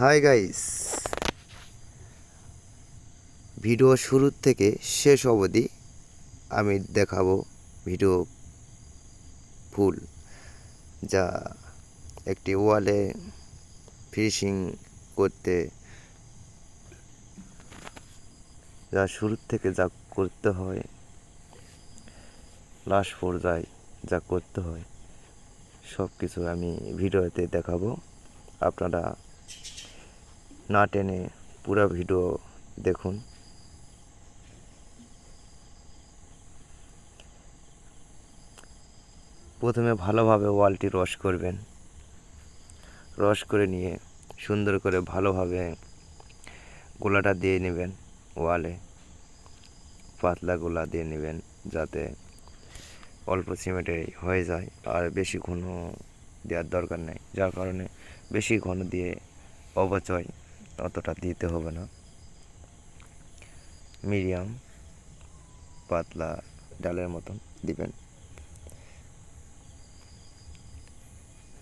Hi guys. Video শুরুর থেকে শেষ অবধি আমি দেখাবো ভিডিও ফুল, যা একটি ওয়ালে ফিনিশিং করতে, যা শুরুর থেকে যা করতে হয়, লাস্ট পর্যায়ে যা করতে হয় সব কিছু আমি ভিডিওতে দেখাবো। আপনারা না টেনে পুরো ভিডিও দেখুন। প্রথমে ভালোভাবে ওয়ালটি রস করবেন। রস করে নিয়ে সুন্দর করে ভালোভাবে গোলাটা দিয়ে নেবেন ওয়ালে। পাতলা গোলা দিয়ে নেবেন যাতে অল্প সিমেন্টে হয়ে যায় আর বেশি ঘন দেওয়ার দরকার নেই, যার কারণে বেশি ঘন দিয়ে অবচয় অতটা দিতে হবে না। মিডিয়াম, পাতলা ডালের মতন দিবেন।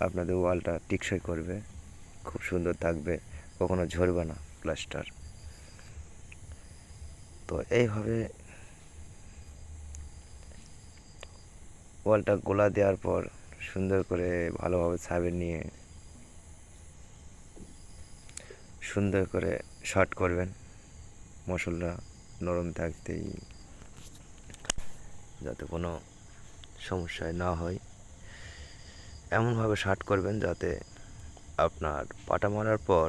আপনাদের ওয়ালটা টিকসই করবে, খুব সুন্দর থাকবে, কখনো ঝরবে না প্লাস্টার। তো এইভাবে ওয়ালটা গোলা দেওয়ার পর সুন্দর করে ভালোভাবে সাবেন নিয়ে সুন্দর করে শর্ট করবেন। মশলা নরম থাকতেই যাতে কোনো সমস্যায় না হয়। এমনভাবে শার্ট করবেন যাতে আপনার পাটা মারার পর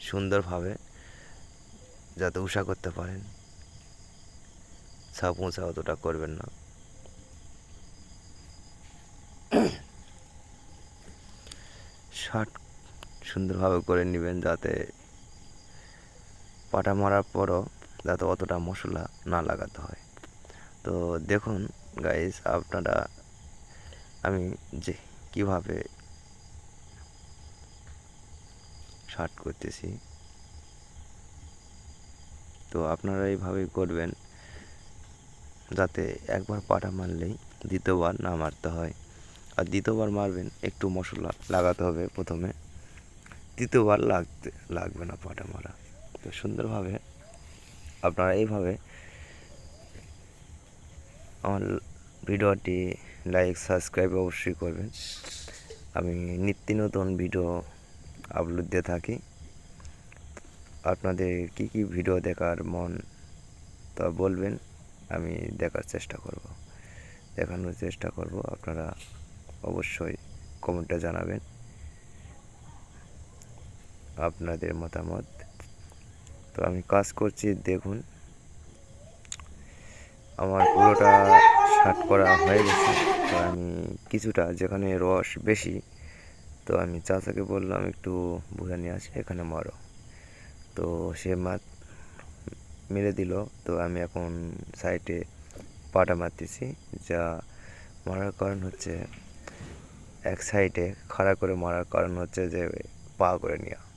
সুন্দরভাবে যাতে উষা করতে পারেন। ছাপ উঁচা অতটা করবেন না। শার্ট সুন্দরভাবে করে নেবেন যাতে পাটা মারার পরও যাতে অতটা মশলা না লাগাতে হয়। তো দেখুন গাইস আপনারা আমি যে কীভাবে শার্ট করতেছি। তো আপনারা এইভাবেই করবেন যাতে একবার পাটা মারলেই দ্বিতীয়বার না মারতে হয়। আর দ্বিতীয়বার মারবেন, একটু মশলা লাগাতে হবে প্রথমে। দ্বিতীয়বার লাগতে, লাগবে না পাটা মারা। তো সুন্দরভাবে আপনারা এইভাবে আমার ভিডিওটি লাইক, সাবস্ক্রাইব অবশ্যই করবেন। আমি নিত্য নতুন ভিডিও আপলোড দিয়ে থাকি। আপনাদের কি কি ভিডিও দেখার মন তা বলবেন, আমি দেখার চেষ্টা করব। দেখানোর চেষ্টা করব, আপনারা অবশ্যই কমেন্টে জানাবেন। আপনাদের মতামত। তো আমি কাজ করছি, দেখুন। আমার পুরোটা শার্ট করা হয়ে গেছে, তো আমি কিছুটা যেখানে রস বেশি, তো আমি চাচাকে বললাম, একটু বুঝে নিয়ে আসে এখানে মারো। তো সে মাত মেরে দিল, তো আমি এখন সাইডে পাটা মারতেছি, যা মারার কারণ হচ্ছে, এক সাইডে খাড়া করে মারার কারণ হচ্ছে যে, পা করে নেওয়া।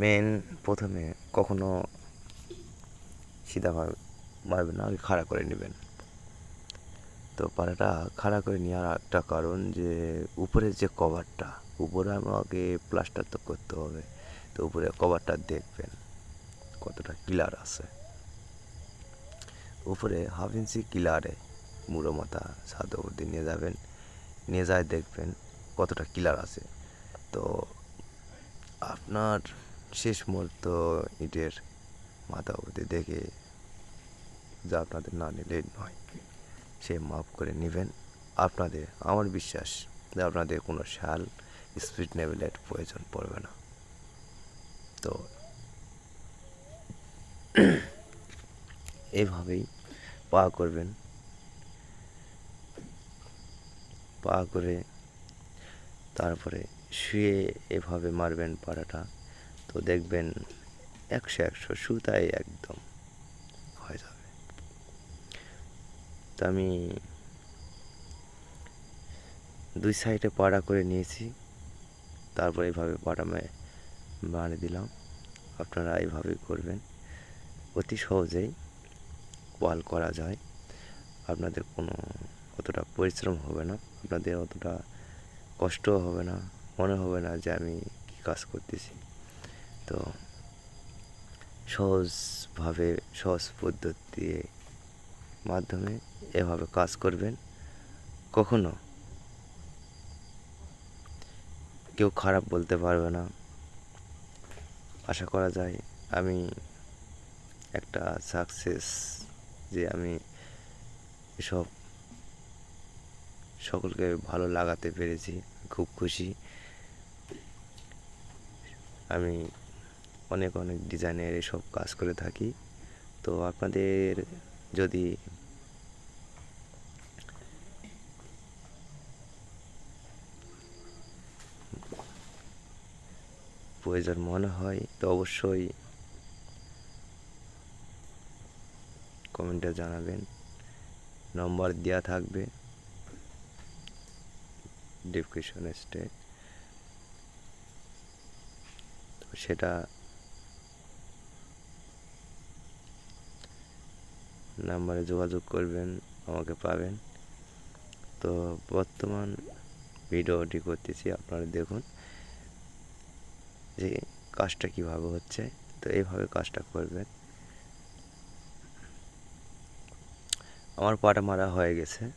মেন প্রথমে কখনো সিধাভাবে মারবেন না আগে খাড়া করে নেবেন। তো পাড়াটা খাড়া করে নেওয়ার একটা কারণ যে, উপরের যে কভারটা, উপরে আমাকে প্লাস্টার তো করতে হবে, তো উপরে কভারটা দেখবেন কতটা কিলার আছে। উপরে হাফ ইঞ্চি কিলারে মুড়ো মাথা ছাদ অবধি নিয়ে যাবেন, নিয়ে যায় দেখবেন কতটা কিলার আছে। তো আপনার শেষ মুহূর্ত ইটের মাথা অবধি দেখে যা আপনাদের না নিলে নয়। সে মাপ করে নেবেন। আপনাদের আমার বিশ্বাস যে আপনাদের কোনো শাল, স্পিড লেভেলের প্রয়োজন পড়বে না। তো এভাবেই পা করবেন। পা করে তারপরে শুয়ে এভাবে মারবেন পাড়াটা তো দেখবেন একশো একশো সুতায় একদম হয়ে যাবে। তো আমি দুই সাইডে পাড়া করে নিয়েছি, তারপর এইভাবে পাড়া বানিয়ে দিলাম। আপনারা এইভাবেই করবেন। অতি সহজেই ওয়াল করা যায়। আপনাদের কোনো অতটা পরিশ্রম হবে না। আপনাদের অতটা কষ্টও হবে না। মনে হবে না যে আমি কী কাজ করতেছি। তো সহজভাবে, সহজ পদ্ধতির মাধ্যমে এভাবে কাজ করবেন। কখনো কেউ খারাপ বলতে পারবে না। আশা করা যায় আমি একটা সাকসেস যে আমি এসব সকলকে ভালো লাগাতে পেরেছি, খুব খুশি। আমি অনেক অনেক ডিজাইনের এসব কাজ করে থাকি। তো আপনাদের যদি প্রয়োজন মনে হয়, তো অবশ্যই কমেন্টে জানাবেন। নম্বর দেওয়া থাকবে। ডিসক্রিপশন স্টে তো সেটা নাম্বারে যোগাযোগ করবেন, আমাকে পাবেন। তো বর্তমান ভিডিওটি করতেছি, আপনারা দেখুন যে কাজটা কীভাবে হচ্ছে। তো এইভাবে কাজটা করবেন। আমার পাটা মারা হয়ে গেছে।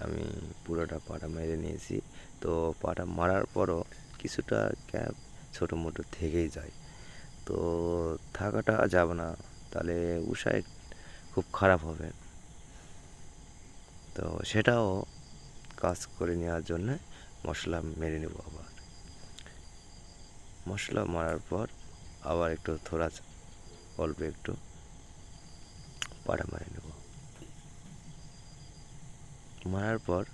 আমি পুরোটা পাটা মেরে নিয়েছি। তো পাটা মারার পরও কিছুটা ক্যাপ ছোটো মোটো থেকেই যায়। তো থাকাটা যাবে না। তাহলে উষা উষায় খুব খারাপ হবে। তো সেটাও কাজ করে নেওয়ার জন্য মশলা মেরে নেব আবার। মশলা মারার পর আবার একটু থোড়া অল্প একটু পাড়া মারে নেব। মারার পর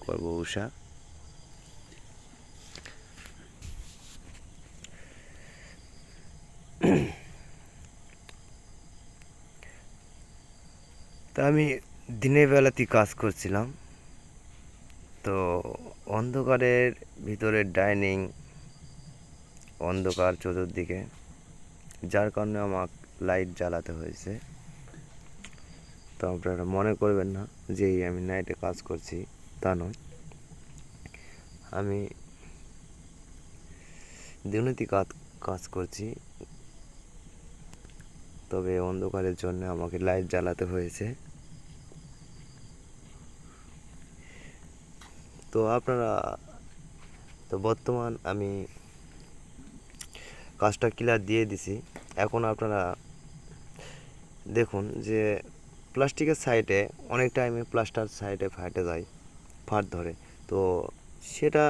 করব উষা। তা আমি দিনের বেলাতেই কাজ করছিলাম। তো অন্ধকারের ভিতরে ডাইনিং, অন্ধকার চতুর্দিকে, যার কারণে আমার লাইট জ্বালাতে হয়েছে। তো আপনারা মনে করবেন না যে আমি নাইটে কাজ করছি, তা নয়। আমি দিনতি কাজ কাজ করছি। তবে অন্ধকারের জন্য আমাকে লাইট জ্বালাতে হয়েছে। তো আপনারা, তো বর্তমান আমি কাজটা ক্লিয়ার দিয়ে দিছি। এখন আপনারা দেখুন যে প্লাস্টিকের সাইডে অনেক টাইমে প্লাস্টার সাইডে ফাটে যায়, ফাট ধরে। তো সেটা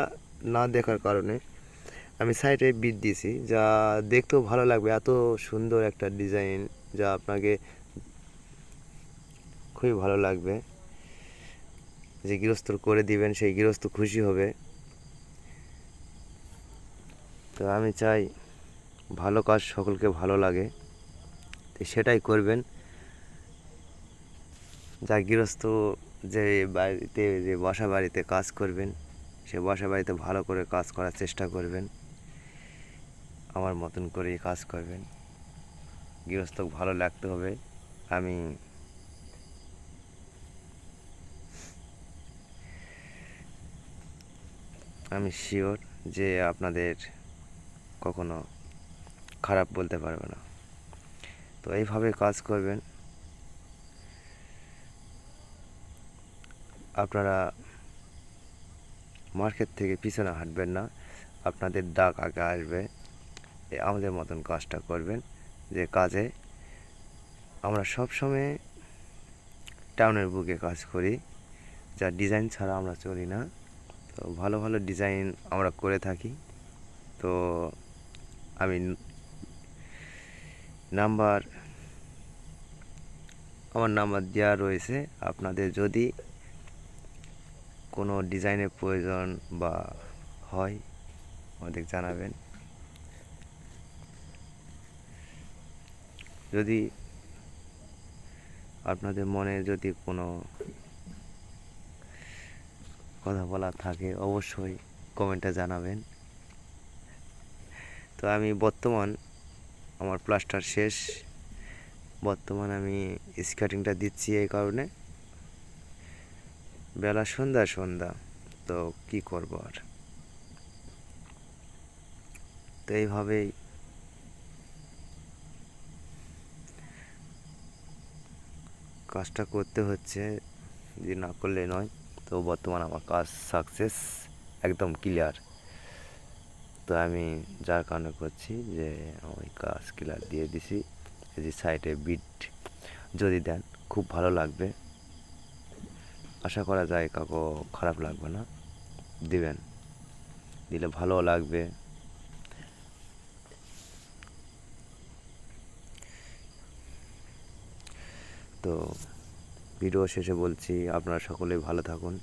না দেখার কারণে আমি সাইডে বিট দিয়েছি, যা দেখতেও ভালো লাগবে, এত সুন্দর একটা ডিজাইন যা আপনাকে খুবই ভালো লাগবে। যে গৃহস্থ করে দিবেন, সেই গৃহস্থ খুশি হবে। তো আমি চাই ভালো কাজ সকলকে ভালো লাগে। তো সেটাই করবেন। যা গৃহস্থ যে বাড়িতে, যে বাসা বাড়িতে কাজ করবেন, সে বাসা বাড়িতে ভালো করে কাজ করার চেষ্টা করবেন। আমার মতন করেই কাজ করবেন। গৃহস্থ ভালো লাগতে হবে। আমি আমি শিওর যে আপনাদের কখনো খারাপ বলতে পারবে না। তো এইভাবে কাজ করবেন। আপনারা মার্কেট থেকে পিছনে হাঁটবেন না। আপনাদের ডাক আগে আসবে। আমাদের মতন কাজটা করবেন যে কাজে আমরা সব সময় টাউনের বুকে কাজ করি, যা ডিজাইন ছাড়া আমরা চলি না। তো ভালো ভালো ডিজাইন আমরা করে থাকি। তো আমি নাম্বার, আমার নাম্বার দেওয়া রয়েছে। আপনাদের যদি কোনো ডিজাইনের প্রয়োজন বা হয়, আমাদের জানাবেন। যদি আপনাদের মনে যদি কোনো কথা বলা থাকে, অবশ্যই কমেন্টে জানাবেন। তো আমি বর্তমান আমার প্লাস্টার শেষ। বর্তমান আমি স্কার্টিংটা দিচ্ছি এই কারণে। বেলা সন্ধ্যা সন্ধ্যা। তো কি করব আর? তো এইভাবেই কাজটা করতে হচ্ছে যে না করলে নয়, তো বর্তমান আমার কাজ সাকসেস একদম ক্লিয়ার তো আমি যার কারণে করছি যে, ওই কাজ ক্লিয়ার দিয়ে দিছি যে সাইডে বিট যদি দেন, খুব ভালো লাগবে। আশা করা যায় কাউকে খারাপ লাগবে না, দিবেন। দিলে ভালো লাগবে। তো ভিডিও শেষে বলছি আপনারা সকলে ভালো থাকুন।